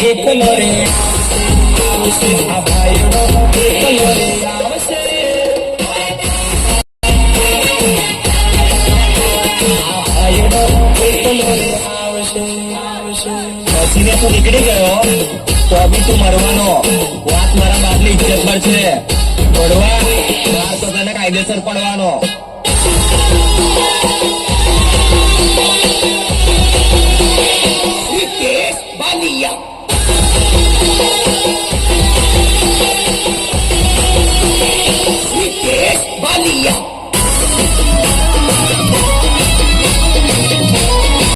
એકલો રે આવશે આ ભાઈડો એકલો નીકળી ગયો તો અભી તું મરવાનો વાત મારા બાપની ઇજ્જત પર છે પડવા બાર તો તને કાયદેસર પડવાનો Balía.